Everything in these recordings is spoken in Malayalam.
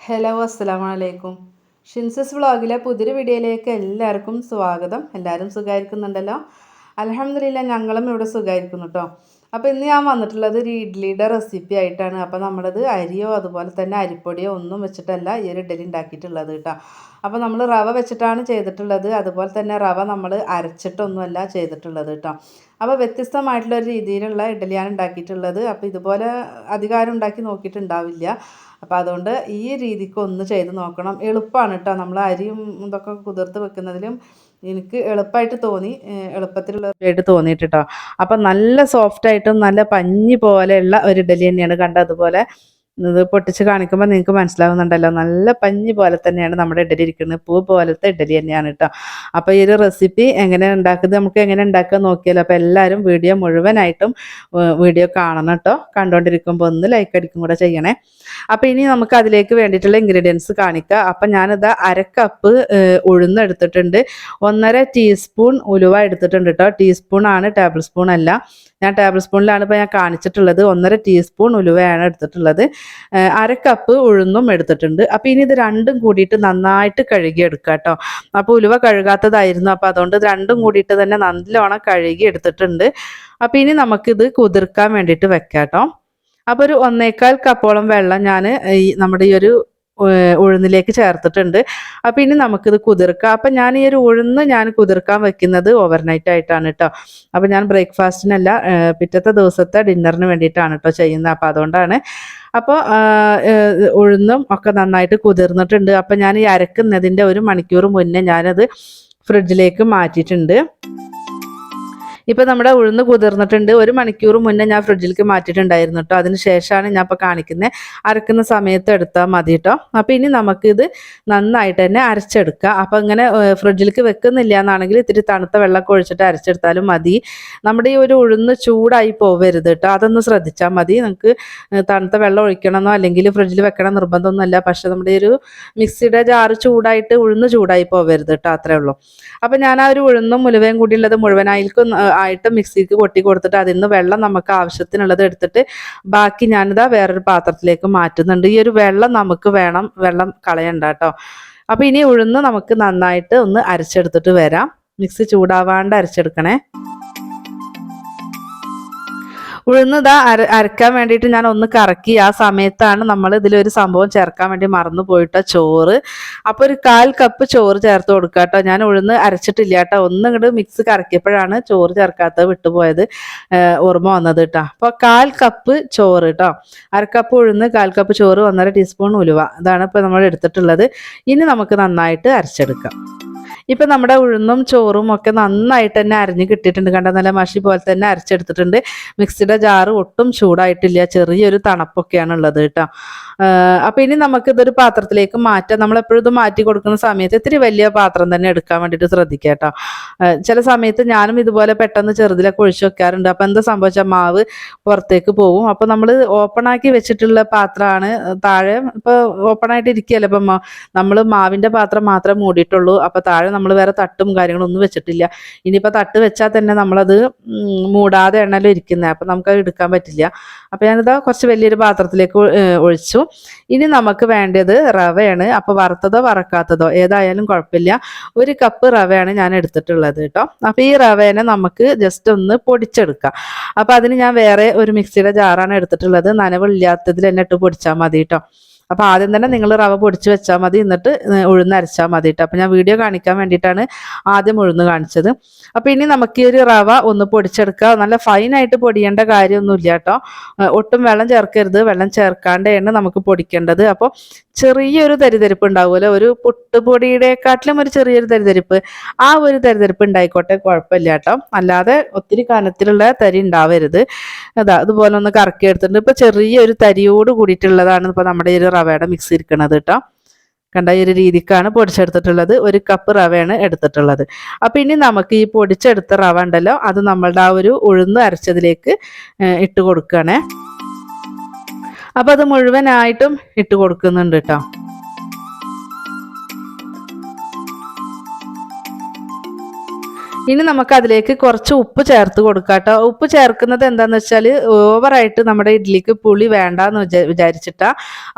ഹലോ അസ്സാം വലൈക്കും ഷിൻസസ് വ്ളോഗിലെ പുതിയൊരു വീഡിയോയിലേക്ക് എല്ലാവർക്കും സ്വാഗതം. എല്ലാവരും സുഖമായിരിക്കുന്നുണ്ടല്ലോ അലഹമില്ല ഞങ്ങളും ഇവിടെ സുഖമായിരിക്കുന്നു കേട്ടോ അപ്പോൾ ഇന്ന് ഞാൻ വന്നിട്ടുള്ളത് ഒരു ഇഡ്ഡലിയുടെ റെസിപ്പി ആയിട്ടാണ്. അപ്പോൾ നമ്മളത് അരിയോ അതുപോലെ തന്നെ അരിപ്പൊടിയോ ഒന്നും വെച്ചിട്ടല്ല ഈ ഒരു ഇഡ്ഡലി ഉണ്ടാക്കിയിട്ടുള്ളത് കേട്ടോ അപ്പോൾ നമ്മൾ റവ വെച്ചിട്ടാണ് ചെയ്തിട്ടുള്ളത്. അതുപോലെ തന്നെ റവ നമ്മൾ അരച്ചിട്ടൊന്നുമല്ല ചെയ്തിട്ടുള്ളത് കേട്ടോ അപ്പോൾ വ്യത്യസ്തമായിട്ടുള്ള ഒരു രീതിയിലുള്ള ഇഡ്ഡലിയാണ് ഉണ്ടാക്കിയിട്ടുള്ളത്. അപ്പോൾ ഇതുപോലെ അധികാരം ഉണ്ടാക്കി നോക്കിയിട്ടുണ്ടാവില്ല. അപ്പോൾ അതുകൊണ്ട് ഈ രീതിക്ക് ഒന്ന് ചെയ്ത് നോക്കണം. എളുപ്പമാണ് കേട്ടോ നമ്മൾ അരിയും ഇതൊക്കെ കുതിർത്ത് വെക്കുന്നതിലും എനിക്ക് എളുപ്പമായിട്ട് തോന്നി. എളുപ്പത്തിലുള്ളതായിട്ട് തോന്നിയിട്ട് കേട്ടോ അപ്പം നല്ല സോഫ്റ്റായിട്ടും നല്ല പഞ്ഞി പോലെയുള്ള ഒരു ഇഡലി തന്നെയാണ് കണ്ടതുപോലെ ഇത് പൊട്ടിച്ച് കാണിക്കുമ്പോൾ നിങ്ങൾക്ക് മനസ്സിലാവുന്നുണ്ടല്ലോ. നല്ല പഞ്ഞി പോലെ തന്നെയാണ് നമ്മുടെ ഇഡലി ഇരിക്കുന്നത്. പൂ പോലത്തെ ഇഡലി തന്നെയാണ് കേട്ടോ. അപ്പോൾ ഈ ഒരു റെസിപ്പി എങ്ങനെ ഉണ്ടാക്കുന്നത് നമുക്ക് എങ്ങനെ ഉണ്ടാക്കുക നോക്കിയാലോ. അപ്പോൾ എല്ലാവരും വീഡിയോ മുഴുവനായിട്ടും വീഡിയോ കാണണം കേട്ടോ. കണ്ടുകൊണ്ടിരിക്കുമ്പോൾ ഒന്ന് ലൈക്ക് അടിക്കും കൂടെ ചെയ്യണേ. അപ്പോൾ ഇനി നമുക്ക് അതിലേക്ക് വേണ്ടിയിട്ടുള്ള ഇൻഗ്രീഡിയൻസ് കാണിക്കുക അപ്പം ഞാനിത് അര കപ്പ് എടുത്തിട്ടുണ്ട്. ഒന്നര ടീസ്പൂൺ ഉലുവ എടുത്തിട്ടുണ്ട് കേട്ടോ. ടീസ്പൂൺ ആണ് ടേബിൾ സ്പൂൺ അല്ല. ഞാൻ ടേബിൾ സ്പൂണിലാണ് ഇപ്പോൾ ഞാൻ കാണിച്ചിട്ടുള്ളത്. ഒന്നര ടീസ്പൂൺ ഉലുവയാണ് എടുത്തിട്ടുള്ളത്. അര കപ്പ് ഉഴുന്നും എടുത്തിട്ടുണ്ട്. അപ്പോൾ ഇനി ഇത് രണ്ടും കൂടിയിട്ട് നന്നായിട്ട് കഴുകി എടുക്കുക കേട്ടോ. അപ്പോൾ ഉലുവ കഴുകാത്തതായിരുന്നു. അപ്പോൾ അതുകൊണ്ട് രണ്ടും കൂടിയിട്ട് തന്നെ നല്ലോണം കഴുകി എടുത്തിട്ടുണ്ട് അപ്പോൾ ഇനി നമുക്കിത് കുതിർക്കാൻ വേണ്ടിയിട്ട് വെക്കാം കേട്ടോ. അപ്പോൾ ഒരു ഒന്നേക്കാൽ കപ്പോളം വെള്ളം ഞാൻ ഈ നമ്മുടെ ഈ ഒരു ഉഴുന്നിലേക്ക് ചേർത്തിട്ടുണ്ട്. അപ്പോൾ ഇനി നമുക്കിത് കുതിർക്കാം. അപ്പം ഞാൻ ഈ ഒരു ഉഴുന്ന് ഞാൻ കുതിർക്കാൻ വെക്കുന്നത് ഓവർനൈറ്റ് ആയിട്ടാണ് കേട്ടോ അപ്പോൾ ഞാൻ ബ്രേക്ക്ഫാസ്റ്റിനല്ല പിറ്റത്തെ ദിവസത്തെ ഡിന്നറിന് വേണ്ടിയിട്ടാണ് കേട്ടോ ചെയ്യുന്നത്. അപ്പോൾ അതുകൊണ്ടാണ്. അപ്പോൾ ഉഴുന്നും ഒക്കെ നന്നായിട്ട് കുതിർന്നിട്ടുണ്ട്. അപ്പം ഞാൻ ഈ അരക്കുന്നതിന്റെ ഒരു മണിക്കൂർ മുന്നേ ഞാനത് ഫ്രിഡ്ജിലേക്ക് മാറ്റിയിട്ടുണ്ട്. ഇപ്പം നമ്മുടെ ഉഴുന്ന് കുതിർന്നിട്ടുണ്ട്. ഒരു മണിക്കൂർ മുന്നേ ഞാൻ ഫ്രിഡ്ജിലേക്ക് മാറ്റിയിട്ടുണ്ടായിരുന്നു കേട്ടോ അതിന് ശേഷമാണ് ഞാൻ ഇപ്പോൾ കാണിക്കുന്നത് അരക്കുന്ന സമയത്ത് എടുത്താൽ മതി കേട്ടോ അപ്പോൾ ഇനി നമുക്കിത് നന്നായിട്ട് തന്നെ അരച്ചെടുക്കാം. അപ്പോൾ ഇങ്ങനെ ഫ്രിഡ്ജിലേക്ക് വെക്കുന്നില്ല എന്നാണെങ്കിൽ ഇത്തിരി തണുത്ത വെള്ളമൊക്കെ ഒഴിച്ചിട്ട് അരച്ചെടുത്താലും മതി. നമ്മുടെ ഈ ഒരു ഉഴുന്ന് ചൂടായി പോവരുത് കേട്ടോ അതൊന്ന് ശ്രദ്ധിച്ചാൽ മതി. നിങ്ങൾക്ക് തണുത്ത വെള്ളം ഒഴിക്കണമെന്നോ അല്ലെങ്കിൽ ഫ്രിഡ്ജിൽ വെക്കണം നിർബന്ധമൊന്നുമല്ല. പക്ഷെ നമ്മുടെ ഒരു മിക്സിയുടെ ജാറ് ചൂടായിട്ട് ഉഴുന്ന് ചൂടായി പോവരുത് കേട്ടോ അത്രേ ഉള്ളൂ. അപ്പോൾ ഞാൻ ആ ഒരു ഉഴുന്നും മുലുവയും കൂടിയുള്ളത് മുഴുവനായിരിക്കും ആയിട്ട് മിക്സിക്ക് കൊട്ടി കൊടുത്തിട്ട് അതിൽ നിന്ന് വെള്ളം നമുക്ക് ആവശ്യത്തിനുള്ളത് എടുത്തിട്ട് ബാക്കി ഞാനിതാ വേറൊരു പാത്രത്തിലേക്ക് മാറ്റുന്നുണ്ട്. ഈ ഒരു വെള്ളം നമുക്ക് വേണം. വെള്ളം കളയണ്ട കേട്ടോ അപ്പോൾ ഇനി ഉഴുന്ന് നമുക്ക് നന്നായിട്ട് ഒന്ന് അരച്ചെടുത്തിട്ട് വരാം. മിക്സി ചൂടാവാണ്ട് അരച്ചെടുക്കണേ. ഉഴുന്നതാ അര അരക്കാൻ വേണ്ടിയിട്ട് ഞാൻ ഒന്ന് കറക്കി. ആ സമയത്താണ് നമ്മൾ ഇതിലൊരു സംഭവം ചേർക്കാൻ വേണ്ടി മറന്നു പോയിട്ട ചോറ്. അപ്പോൾ ഒരു കാൽ കപ്പ് ചോറ് ചേർത്ത് കൊടുക്കുക കേട്ടോ ഞാൻ ഉഴുന്ന് അരച്ചിട്ടില്ല കേട്ടോ. ഒന്നും ഇങ്ങോട്ട് മിക്സ് കറക്കിയപ്പോഴാണ് ചോറ് ചേർക്കാത്തത് വിട്ടുപോയത് ഓർമ്മ വന്നത് കേട്ടോ. അപ്പോൾ കാൽ കപ്പ് ചോറ് കേട്ടോ. അരക്കപ്പ് ഉഴുന്ന് കാൽ കപ്പ് ചോറ് ഒന്നര ടീസ്പൂൺ ഉലുവ. ഇതാണ് ഇപ്പോൾ നമ്മൾ എടുത്തിട്ടുള്ളത്. ഇനി നമുക്ക് നന്നായിട്ട് അരച്ചെടുക്കാം. ഇപ്പം നമ്മുടെ ഉഴുന്നും ചോറും ഒക്കെ നന്നായിട്ട് തന്നെ അരിഞ്ഞ് കിട്ടിയിട്ടുണ്ട്. കണ്ട? നല്ല മഷി പോലെ തന്നെ അരച്ചെടുത്തിട്ടുണ്ട്. മിക്സിയുടെ ജാറ് ഒട്ടും ചൂടായിട്ടില്ല. ചെറിയൊരു തണുപ്പൊക്കെയാണ് ഉള്ളത് കേട്ടോ. അപ്പോൾ ഇനി നമുക്ക് ഇതൊരു പാത്രത്തിലേക്ക് മാറ്റാം. നമ്മൾ എപ്പോഴും ഇത് മാറ്റി കൊടുക്കുന്ന സമയത്ത് ഇത്തിരി വലിയ പാത്രം തന്നെ എടുക്കാൻ വേണ്ടിയിട്ട് ശ്രദ്ധിക്കട്ടോ കേട്ടോ. ചില സമയത്ത് ഞാനും ഇതുപോലെ പെട്ടെന്ന് ചെറുതിലൊക്കെ ഒഴിച്ചു വെക്കാറുണ്ട്. അപ്പൊ എന്താ സംഭവിച്ചാൽ മാവ് പുറത്തേക്ക് പോകും. അപ്പൊ നമ്മൾ ഓപ്പൺ ആക്കി വെച്ചിട്ടുള്ള പാത്രമാണ് താഴെ. ഇപ്പോൾ ഓപ്പൺ ആയിട്ട് ഇരിക്കുകയല്ലേ അപ്പം നമ്മൾ മാവിന്റെ പാത്രം മാത്രമേ മൂടിയിട്ടുള്ളൂ. അപ്പൊ താഴെ നമ്മൾ വേറെ തട്ടും കാര്യങ്ങളും ഒന്നും വെച്ചിട്ടില്ല. ഇനിയിപ്പോൾ തട്ട് വെച്ചാൽ തന്നെ നമ്മളത് മൂടാതെ എണ്ണലും ഇരിക്കുന്നത് നമുക്ക് നമുക്കത് എടുക്കാൻ പറ്റില്ല. അപ്പൊ ഞാനിതാ കുറച്ച് വലിയൊരു പാത്രത്തിലേക്ക് ഒഴിച്ചു. ഇനി നമുക്ക് വേണ്ടത് റവയാണ്. അപ്പോൾ വറുത്തതോ വറക്കാത്തതോ ഏതായാലും കുഴപ്പമില്ല. ഒരു കപ്പ് റവയാണ് ഞാൻ എടുത്തിട്ടുള്ളത് കേട്ടോ. അപ്പോൾ ഈ റവേനെ നമുക്ക് ജസ്റ്റ് ഒന്ന് പൊടിച്ചെടുക്കാം. അപ്പോൾ അതിന് ഞാൻ വേറെ ഒരു മിക്സിയുടെ ജാറാണ് എടുത്തിട്ടുള്ളത്. നനവില്ലാത്തതിൽ തന്നെ ഇട്ട് പൊടിച്ചാൽ മതി കേട്ടോ. അപ്പോൾ ആദ്യം തന്നെ നിങ്ങൾ റവ പൊടിച്ച് വെച്ചാൽ മതി എന്നിട്ട് ഉഴുന്ന് അരച്ചാൽ മതി കേട്ടോ അപ്പോൾ ഞാൻ വീഡിയോ കാണിക്കാൻ വേണ്ടിയിട്ടാണ് ആദ്യം ഉഴുന്ന് കാണിച്ചത്. അപ്പോൾ ഇനി നമുക്ക് ഈ ഒരു റവ ഒന്ന് പൊടിച്ചെടുക്കുക നല്ല ഫൈനായിട്ട് പൊടിയേണ്ട കാര്യമൊന്നുമില്ല കേട്ടോ ഒട്ടും വെള്ളം ചേർക്കരുത്. വെള്ളം ചേർക്കാണ്ടാണ് നമുക്ക് പൊടിക്കേണ്ടത്. അപ്പോൾ ചെറിയൊരു തരിതരിപ്പ് ഉണ്ടാവുമല്ലോ ഒരു പുട്ടുപൊടിയുടെക്കാട്ടിലും ഒരു ചെറിയൊരു തരിതരിപ്പ്. ആ ഒരു തരിതരിപ്പ് ഉണ്ടായിക്കോട്ടെ കുഴപ്പമില്ല കേട്ടോ അല്ലാതെ ഒത്തിരി കനത്തിലുള്ള തരി ഉണ്ടാവരുത്. അതാ അതുപോലെ ഒന്ന് കറക്കി എടുത്തിട്ടുണ്ട് ഇപ്പോൾ ചെറിയൊരു തരിയോട് കൂടിയിട്ടുള്ളതാണ് ഇപ്പോൾ നമ്മുടെ ഈ റവയുടെ മിക്സ് ഇരിക്കണത് കേട്ടോ കണ്ട ഈ ഒരു രീതിക്കാണ് പൊടിച്ചെടുത്തിട്ടുള്ളത്. ഒരു കപ്പ് റവയാണ് എടുത്തിട്ടുള്ളത്. അപ്പം ഇനി നമുക്ക് ഈ പൊടിച്ചെടുത്ത റവ ഉണ്ടല്ലോ അത് നമ്മളുടെ ആ ഒരു ഉഴുന്ന് അരച്ചതിലേക്ക് ഇട്ട് കൊടുക്കുകയാണേ അപ്പം അത് മുഴുവനായിട്ടും ഇട്ട് കൊടുക്കുന്നുണ്ട് കേട്ടോ ഇനി നമുക്ക് അതിലേക്ക് കുറച്ച് ഉപ്പ് ചേർത്ത് കൊടുക്കാം കേട്ടോ ഉപ്പ് ചേർക്കുന്നത് എന്താന്ന് വെച്ചാൽ ഓവറായിട്ട് നമ്മുടെ ഇഡ്ഡലിക്ക് പുളി വേണ്ടാന്ന് വിചാ വിചാരിച്ചിട്ടാ.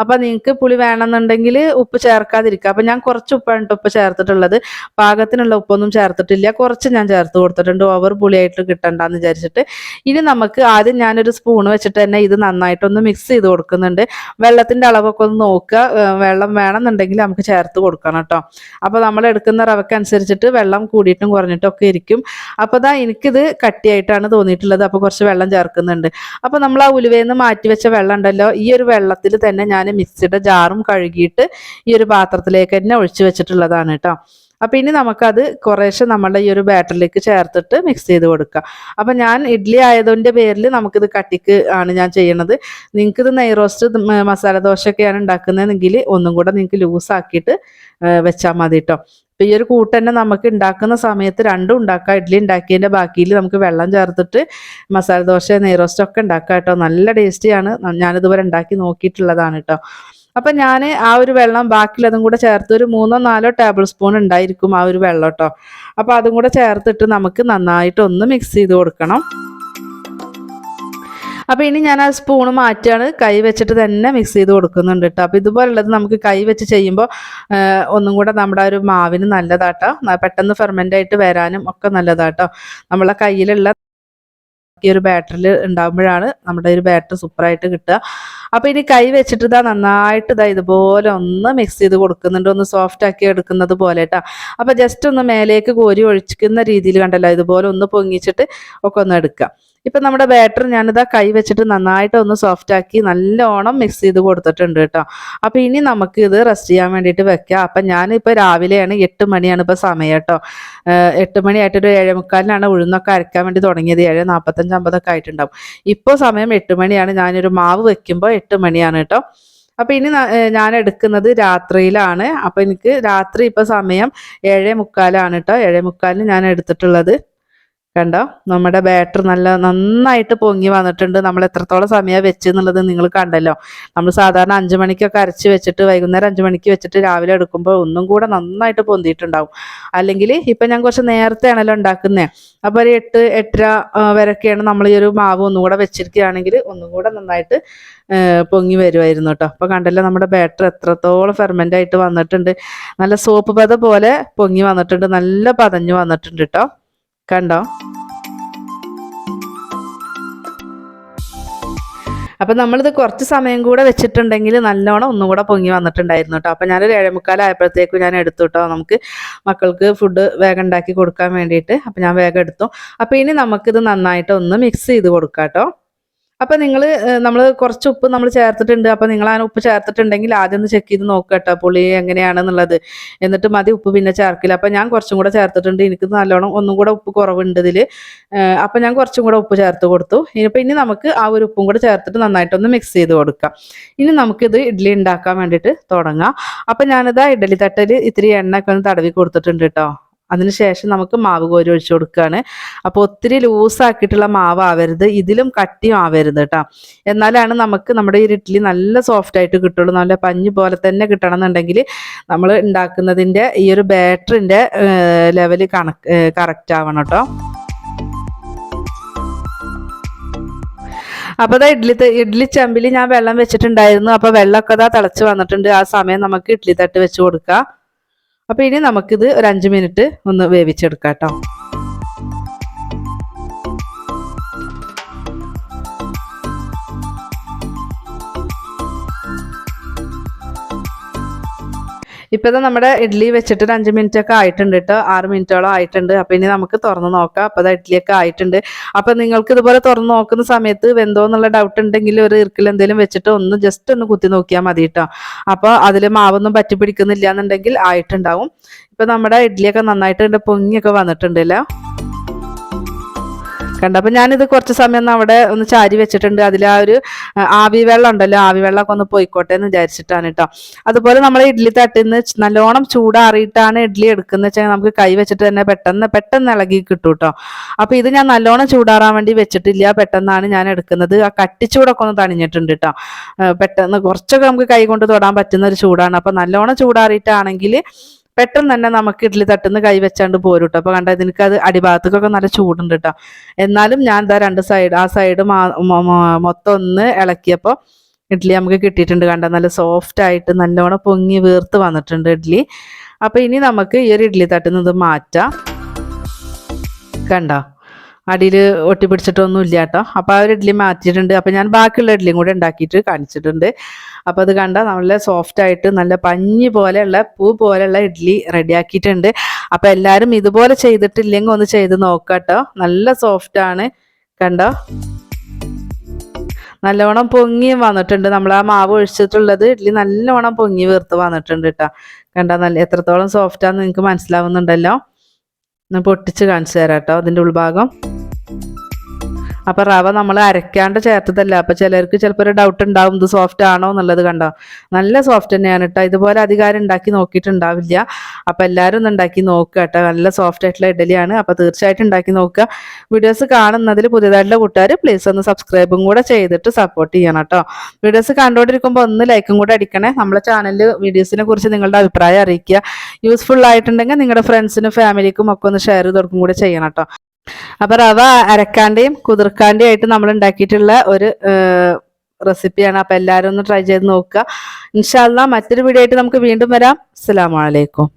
അപ്പം നിങ്ങൾക്ക് പുളി വേണമെന്നുണ്ടെങ്കിൽ ഉപ്പ് ചേർക്കാതിരിക്കുക അപ്പം ഞാൻ കുറച്ച് ഉപ്പാണ് ഉപ്പ് ചേർത്തിട്ടുള്ളത്. പാകത്തിനുള്ള ഉപ്പൊന്നും ചേർത്തിട്ടില്ല. കുറച്ച് ഞാൻ ചേർത്ത് കൊടുത്തിട്ടുണ്ട്. ഓവർ പുളിയായിട്ട് കിട്ടണ്ടെന്ന് വിചാരിച്ചിട്ട്. ഇനി നമുക്ക് ആദ്യം ഞാനൊരു സ്പൂൺ വെച്ചിട്ട് തന്നെ ഇത് നന്നായിട്ടൊന്ന് മിക്സ് ചെയ്ത് കൊടുക്കുന്നുണ്ട്. വെള്ളത്തിന്റെ അളവൊക്കെ ഒന്ന് നോക്കുക. വെള്ളം വേണമെന്നുണ്ടെങ്കിൽ നമുക്ക് ചേർത്ത് കൊടുക്കണം കേട്ടോ അപ്പോൾ നമ്മൾ എടുക്കുന്ന റവക്കനുസരിച്ചിട്ട് വെള്ളം കൂടിയിട്ടും കുറഞ്ഞിട്ടും ഒക്കെ ഇരിക്കും അപ്പോൾ ദാ എനിക്കിത് കട്ടിയായിട്ടാണ് തോന്നിയിട്ടുള്ളത്. അപ്പോൾ കുറച്ച് വെള്ളം ചേർക്കുന്നുണ്ട്. അപ്പോൾ നമ്മൾ ആ ഉലുവയിൽ നിന്ന് മാറ്റി വെച്ച വെള്ളം ഉണ്ടല്ലോ ഈ ഒരു വെള്ളത്തിൽ തന്നെ ഞാൻ മിക്സിയുടെ ജാറും കഴുകിയിട്ട് ഈ ഒരു പാത്രത്തിലേക്ക് തന്നെ ഒഴിച്ചു വെച്ചിട്ടുള്ളതാണ് കേട്ടോ. അപ്പോൾ ഇനി നമുക്കത് കുറേശ്ശെ നമ്മളുടെ ഈ ഒരു ബാറ്ററിലേക്ക് ചേർത്തിട്ട് മിക്സ് ചെയ്ത് കൊടുക്കുക അപ്പോൾ ഞാൻ ഇഡ്ഡലി ആയതിന്റെ പേരിൽ നമുക്കിത് കട്ടിക്ക് ആണ് ഞാൻ ചെയ്യണത്. നിങ്ങൾക്കിത് നെയ് റോസ്റ്റ് മസാല ദോശയൊക്കെയാണ് ഉണ്ടാക്കുന്നതെങ്കിൽ ഒന്നും കൂടെ നിങ്ങൾക്ക് ലൂസാക്കിയിട്ട് വെച്ചാൽ മതി കേട്ടോ. അപ്പോൾ ഈ ഒരു കൂട്ട് തന്നെ നമുക്ക് ഉണ്ടാക്കുന്ന സമയത്ത് രണ്ടും ഉണ്ടാക്കാം. ഇഡ്ഡലി ഉണ്ടാക്കിയതിന്റെ ബാക്കിയിൽ നമുക്ക് വെള്ളം ചേർത്തിട്ട് മസാല ദോശ നെയ് റോസ്റ്റ് ഒക്കെ ഉണ്ടാക്കാം കേട്ടോ. നല്ല ടേസ്റ്റിയാണ് ഞാനിതുവരെ ഉണ്ടാക്കി നോക്കിയിട്ടുള്ളതാണ് കേട്ടോ. അപ്പം ഞാൻ ആ ഒരു വെള്ളം ബാക്കിയുള്ളതും കൂടെ ചേർത്ത് ഒരു മൂന്നോ നാലോ ടേബിൾ സ്പൂൺ ഉണ്ടായിരിക്കും ആ ഒരു വെള്ളം കേട്ടോ. അപ്പോൾ അതും കൂടെ ചേർത്തിട്ട് നമുക്ക് നന്നായിട്ട് ഒന്ന് മിക്സ് ചെയ്ത് കൊടുക്കണം. അപ്പോൾ ഇനി ഞാൻ ആ സ്പൂണ് മാറ്റുകയാണ് കൈ വെച്ചിട്ട് തന്നെ മിക്സ് ചെയ്ത് കൊടുക്കുന്നുണ്ട് കേട്ടോ അപ്പോൾ ഇതുപോലുള്ളത് നമുക്ക് കൈ വെച്ച് ചെയ്യുമ്പോൾ ഒന്നും കൂടെ നമ്മുടെ ഒരു മാവിന് നല്ലതാട്ടോ. പെട്ടെന്ന് ഫെർമെന്റ് ആയിട്ട് വരാനും ഒക്കെ നല്ലതാട്ടോ. നമ്മളെ കയ്യിലുള്ള ഈ ഒരു ബാറ്ററിൽ ഉണ്ടാകുമ്പോഴാണ് നമ്മുടെ ഒരു ബാറ്ററി സൂപ്പറായിട്ട് കിട്ടുക. അപ്പോൾ ഇനി കൈ വെച്ചിട്ട് ഇതാ നന്നായിട്ട് ഇതാ ഇതുപോലെ ഒന്ന് മിക്സ് ചെയ്ത് കൊടുക്കുന്നുണ്ട്. ഒന്ന് സോഫ്റ്റ് ആക്കി എടുക്കുന്നത് പോലെ കേട്ടോ അപ്പോൾ ജസ്റ്റ് ഒന്ന് മേലേക്ക് കോരി ഒഴിക്കുന്ന രീതിയിൽ കണ്ടല്ലോ ഇതുപോലെ ഒന്ന് പൊങ്ങിച്ചിട്ട് ഒക്കെ ഒന്ന് എടുക്കുക. ഇപ്പം നമ്മുടെ ബാറ്റർ ഞാനിതാ കൈ വെച്ചിട്ട് നന്നായിട്ട് ഒന്ന് സോഫ്റ്റ് ആക്കി നല്ലോണം മിക്സ് ചെയ്ത് കൊടുത്തിട്ടുണ്ട് കേട്ടോ. അപ്പോൾ ഇനി നമുക്ക് ഇത് റെസ്റ്റ് ചെയ്യാൻ വേണ്ടിയിട്ട് വെക്കാം. അപ്പം ഞാനിപ്പോൾ രാവിലെയാണ് എട്ട് മണിയാണ് ഇപ്പോൾ സമയം കേട്ടോ. എട്ട് എട്ട് മണിയായിട്ട് ഒരു ഏഴ് മുക്കാലിനാണ് ഉഴുന്നൊക്കെ അരക്കാൻ വേണ്ടി തുടങ്ങിയത്. ഏഴ് നാൽപ്പത്തഞ്ച് അമ്പതൊക്കെ ആയിട്ടുണ്ടാവും. ഇപ്പോൾ സമയം എട്ട് മണിയാണ്. ഞാനൊരു മാവ് വെക്കുമ്പോൾ എട്ട് മണിയാണ് കേട്ടോ. അപ്പോൾ ഇനി ഞാൻ എടുക്കുന്നത് രാത്രിയിലാണ്. അപ്പോൾ എനിക്ക് രാത്രി ഇപ്പോൾ സമയം ഏഴേ മുക്കാലാണ് കേട്ടോ. ഏഴേ മുക്കാലിന് ഞാൻ എടുത്തിട്ടുള്ളത്. കണ്ടോ? നമ്മുടെ ബാറ്റർ നല്ല നന്നായിട്ട് പൊങ്ങി വന്നിട്ടുണ്ട്. നമ്മൾ എത്രത്തോളം സമയം വെച്ച് എന്നുള്ളത് നിങ്ങൾ കണ്ടല്ലോ. നമ്മൾ സാധാരണ അഞ്ച് മണിക്കൊക്കെ അരച്ച് വെച്ചിട്ട് വൈകുന്നേരം അഞ്ച് മണിക്ക് വെച്ചിട്ട് രാവിലെ എടുക്കുമ്പോൾ ഒന്നും കൂടെ നന്നായിട്ട് പൊന്തിയിട്ടുണ്ടാവും. അല്ലെങ്കിൽ ഇപ്പം ഞാൻ കുറച്ച് നേരത്തെ ആണല്ലോ ഉണ്ടാക്കുന്നത് അപ്പോൾ ഒരു എട്ട് എട്ടര വരെയൊക്കെയാണ് നമ്മൾ ഈ ഒരു മാവ് ഒന്നും കൂടെ വെച്ചിരിക്കുകയാണെങ്കിൽ ഒന്നും കൂടെ നന്നായിട്ട് പൊങ്ങി വരുമായിരുന്നു കേട്ടോ. അപ്പോൾ കണ്ടല്ലോ നമ്മുടെ ബാറ്റർ എത്രത്തോളം ഫെർമെന്റ് ആയിട്ട് വന്നിട്ടുണ്ട്. നല്ല സോപ്പ് പത പോലെ പൊങ്ങി വന്നിട്ടുണ്ട്. നല്ല പതഞ്ഞു വന്നിട്ടുണ്ട് കേട്ടോ. കണ്ടോ? അപ്പം നമ്മളിത് കുറച്ച് സമയം കൂടെ വെച്ചിട്ടുണ്ടെങ്കിൽ നല്ലോണം ഒന്നും കൂടെ പൊങ്ങി വന്നിട്ടുണ്ടായിരുന്നു കേട്ടോ അപ്പം ഞാനൊരു ഏഴേമുക്കാലായപ്പോഴത്തേക്കും ഞാൻ എടുത്തു കേട്ടോ നമുക്ക് മക്കൾക്ക് ഫുഡ് വേഗം ഉണ്ടാക്കി കൊടുക്കാൻ വേണ്ടിയിട്ട്. അപ്പം ഞാൻ വേഗം എടുത്തു. അപ്പം ഇനി നമുക്കിത് നന്നായിട്ട് ഒന്ന് മിക്സ് ചെയ്ത് കൊടുക്കാം കേട്ടോ അപ്പം നിങ്ങൾ നമ്മൾ കുറച്ച് ഉപ്പ് നമ്മൾ ചേർത്തിട്ടുണ്ട്. അപ്പം നിങ്ങൾ ആ ഉപ്പ് ചേർത്തിട്ടുണ്ടെങ്കിൽ ആദ്യം ഒന്ന് ചെക്ക് ചെയ്ത് നോക്കുക കേട്ടോ പുളി എങ്ങനെയാണെന്നുള്ളത്. എന്നിട്ട് മതി ഉപ്പ് പിന്നെ ചേർക്കില്ല. അപ്പം ഞാൻ കുറച്ചും കൂടെ ചേർത്തിട്ടുണ്ട്. എനിക്ക് നല്ലോണം ഒന്നും കൂടെ ഉപ്പ് കുറവുണ്ട് ഇതിൽ അപ്പം ഞാൻ കുറച്ചും കൂടെ ഉപ്പ് ചേർത്ത് കൊടുത്തു. ഇനിയിപ്പോൾ ഇനി നമുക്ക് ആ ഒരു ഉപ്പും കൂടെ ചേർത്തിട്ട് നന്നായിട്ടൊന്ന് മിക്സ് ചെയ്ത് കൊടുക്കാം. ഇനി നമുക്കിത് ഇഡ്ഡലി ഉണ്ടാക്കാൻ വേണ്ടിയിട്ട് തുടങ്ങാം. അപ്പം ഞാനിതാ ഇഡ്ഡലി തട്ടൽ ഇത്തിരി എണ്ണ ഒക്കെ ഒന്ന് തടവി കൊടുത്തിട്ടുണ്ട് കേട്ടോ. അതിനുശേഷം നമുക്ക് മാവ് കോരി ഒഴിച്ചു കൊടുക്കുകയാണ് അപ്പോൾ ഒത്തിരി ലൂസാക്കിയിട്ടുള്ള മാവ് ആവരുത് ഇതിലും കട്ടിയും ആവരുത് കേട്ടോ എന്നാലാണ് നമുക്ക് നമ്മുടെ ഈ ഇഡ്ഡലി നല്ല സോഫ്റ്റ് ആയിട്ട് കിട്ടുള്ളൂ. നല്ല പഞ്ഞ് പോലെ തന്നെ കിട്ടണം എന്നുണ്ടെങ്കിൽ നമ്മൾ ഉണ്ടാക്കുന്നതിന്റെ ഈ ഒരു ബാറ്ററിന്റെ ലെവൽ കണക്ക് കറക്റ്റ് ആവണം കേട്ടോ അപ്പോൾ അതാ ഇഡ്ഡലി ഇഡ്ഡലി ചെമ്പിൽ ഞാൻ വെള്ളം വെച്ചിട്ടുണ്ടായിരുന്നു. അപ്പോൾ വെള്ളമൊക്കെ അതാ തിളച്ച് വന്നിട്ടുണ്ട്. ആ സമയം നമുക്ക് ഇഡ്ഡലി തട്ട് വെച്ച് കൊടുക്കാം. അപ്പോൾ ഇനി നമുക്കിത് ഒരു അഞ്ച് മിനിറ്റ് ഒന്ന് വേവിച്ചെടുക്കാം കേട്ടോ ഇപ്പോൾ നമ്മുടെ ഇഡ്ഡലി വെച്ചിട്ട് ഒരു അഞ്ച് മിനിറ്റ് ഒക്കെ ആയിട്ടുണ്ട് കേട്ടോ ആറ് മിനിറ്റോളം ആയിട്ടുണ്ട്. അപ്പോൾ ഇനി നമുക്ക് തുറന്ന് നോക്കാം. അപ്പോൾ അത് ഇഡ്ഡലിയൊക്കെ ആയിട്ടുണ്ട്. അപ്പോൾ നിങ്ങൾക്ക് ഇതുപോലെ തുറന്ന് നോക്കുന്ന സമയത്ത് വെന്തോ എന്നുള്ള ഡൗട്ട് ഉണ്ടെങ്കിൽ ഒരു ഇറുക്കിൽ എന്തെങ്കിലും വെച്ചിട്ട് ഒന്ന് ജസ്റ്റ് ഒന്ന് കുത്തി നോക്കിയാൽ മതി കേട്ടോ അപ്പോൾ അതിൽ മാവൊന്നും പറ്റി പിടിക്കുന്നില്ല എന്നുണ്ടെങ്കിൽ ആയിട്ടുണ്ടാവും. ഇപ്പോൾ നമ്മുടെ ഇഡ്ഡലിയൊക്കെ നന്നായിട്ട് പൊങ്ങിയൊക്കെ വന്നിട്ടുണ്ടല്ലോ കണ്ട. അപ്പം ഞാനിത് കുറച്ച് സമയം അവിടെ ഒന്ന് ചാരി വെച്ചിട്ടുണ്ട്. അതിൽ ആ ഒരു ആവി വെള്ളം ഉണ്ടല്ലോ ആവി വെള്ളമൊക്കെ ഒന്ന് പോയിക്കോട്ടെ എന്ന് വിചാരിച്ചിട്ടാണ് കേട്ടോ. അതുപോലെ നമ്മൾ ഇഡ്ഡലി തട്ടിൽ നിന്ന് നല്ലോണം ചൂടാറിയിട്ടാണ് ഇഡ്ഡലി എടുക്കുന്നത് വെച്ചാൽ നമുക്ക് കൈ വെച്ചിട്ട് തന്നെ പെട്ടെന്ന് പെട്ടെന്ന് ഇളകി കിട്ടും കേട്ടോ. അപ്പോൾ ഇത് ഞാൻ നല്ലോണം ചൂടാറാൻ വേണ്ടി വെച്ചിട്ടില്ല. പെട്ടെന്നാണ് ഞാൻ എടുക്കുന്നത്. ആ കട്ടിച്ചൂടൊക്കെ ഒന്ന് തണിഞ്ഞിട്ടുണ്ട് കേട്ടോ. പെട്ടെന്ന് കുറച്ചൊക്കെ നമുക്ക് കൈ കൊണ്ട് തൊടാൻ പറ്റുന്ന ഒരു ചൂടാണ്. അപ്പോൾ നല്ലോണം ചൂടാറിയിട്ടാണെങ്കിൽ പെട്ടെന്ന് തന്നെ നമുക്ക് ഇഡ്ഡലി തട്ടുന്ന കൈ വെച്ചാണ്ട് പോരും കേട്ടോ അപ്പോൾ കണ്ട അത് അടിഭാഗത്തേക്കൊക്കെ നല്ല ചൂടുണ്ട് കേട്ടോ എന്നാലും ഞാൻ എന്താ രണ്ട് സൈഡ് ആ സൈഡ് മൊത്തം ഒന്ന് ഇളക്കിയപ്പോൾ ഇഡ്ഡലി നമുക്ക് കിട്ടിയിട്ടുണ്ട് കണ്ട. നല്ല സോഫ്റ്റ് ആയിട്ട് നല്ലോണം പൊങ്ങി വീർത്ത് വന്നിട്ടുണ്ട് ഇഡ്ഡലി അപ്പോൾ ഇനി നമുക്ക് ഈ ഒരു ഇഡ്ഡലി തട്ടിൽ നിന്ന് മാറ്റാം. കണ്ടോ? അടിയിൽ ഒട്ടിപ്പിടിച്ചിട്ടൊന്നും ഇല്ല കേട്ടോ അപ്പോൾ ആ ഒരു ഇഡ്ഡലി മാറ്റിയിട്ടുണ്ട്. അപ്പോൾ ഞാൻ ബാക്കിയുള്ള ഇഡ്ഡലിയും കൂടെ ഉണ്ടാക്കിയിട്ട് കാണിച്ചിട്ടുണ്ട്. അപ്പോൾ അത് കണ്ട നല്ല സോഫ്റ്റ് ആയിട്ട് നല്ല പഞ്ഞി പോലെയുള്ള പൂ പോലെയുള്ള ഇഡ്ഡലി റെഡിയാക്കിയിട്ടുണ്ട്. അപ്പോൾ എല്ലാവരും ഇതുപോലെ ചെയ്തിട്ടില്ലെങ്കിൽ ഒന്ന് ചെയ്ത് നോക്കാട്ടോ. നല്ല സോഫ്റ്റ് ആണ്. കണ്ടോ? നല്ലവണ്ണം പൊങ്ങി വന്നിട്ടുണ്ട്. നമ്മൾ ആ മാവ് ഒഴിച്ചിട്ടുള്ളത് ഇഡ്ഡലി നല്ലവണ്ണം പൊങ്ങി വീർത്ത് വന്നിട്ടുണ്ട് കേട്ടോ. കണ്ട നല്ല എത്രത്തോളം സോഫ്റ്റ് ആണെന്ന് നിങ്ങൾക്ക് മനസ്സിലാവുന്നുണ്ടല്ലോ. ഞാൻ പൊട്ടിച്ച് കാണിച്ചു തരാം കേട്ടോ അതിന്റെ ഉൾഭാഗം. അപ്പോൾ റവ നമ്മൾ അരയ്ക്കാണ്ട് ചേർത്തതല്ല? അപ്പോൾ ചിലർക്ക് ചിലപ്പോൾ ഒരു ഡൗട്ട് ഉണ്ടാവും ഇത് സോഫ്റ്റ് ആണോ എന്നുള്ളത് കണ്ടോ? നല്ല സോഫ്റ്റ് തന്നെയാണ് കേട്ടോ ഇതുപോലെ അധികാരം ഉണ്ടാക്കി നോക്കിയിട്ടുണ്ടാവില്ല. അപ്പോൾ എല്ലാവരും ഒന്ന് ഉണ്ടാക്കി നോക്കുക കേട്ടോ നല്ല സോഫ്റ്റ് ആയിട്ടുള്ള ഇഡലിയാണ് അപ്പോൾ തീർച്ചയായിട്ടും ഉണ്ടാക്കി നോക്കുക. വീഡിയോസ് കാണുന്നതിൽ പുതിയതായിട്ടുള്ള കൂട്ടുകാർ പ്ലീസ് ഒന്ന് സബ്സ്ക്രൈബും കൂടെ ചെയ്തിട്ട് സപ്പോർട്ട് ചെയ്യണം കേട്ടോ വീഡിയോസ് കണ്ടുകൊണ്ടിരിക്കുമ്പോൾ ഒന്ന് ലൈക്കും കൂടെ അടിക്കണേ. നമ്മുടെ ചാനലിൽ വീഡിയോസിനെ കുറിച്ച് നിങ്ങളുടെ അഭിപ്രായം അറിയിക്കുക. യൂസ്ഫുൾ ആയിട്ടുണ്ടെങ്കിൽ നിങ്ങളുടെ ഫ്രണ്ട്സിനും ഫാമിലിക്കും ഒക്കെ ഒന്ന് ഷെയർ ചെയ്ത് കൊടുക്കും കൂടെ ചെയ്യണം കേട്ടോ അപ്പോൾ റവ അരക്കാണ്ടയും കുതിർക്കാണ്ടയും ആയിട്ട് നമ്മൾ ഉണ്ടാക്കിയിട്ടുള്ള ഒരു റെസിപ്പിയാണ്. അപ്പോൾ എല്ലാവരും ഒന്ന് ട്രൈ ചെയ്ത് നോക്കുക. ഇൻഷാല്ല മറ്റൊരു വീഡിയോ ആയിട്ട് നമുക്ക് വീണ്ടും വരാം. അസ്സലാമു അലൈക്കും.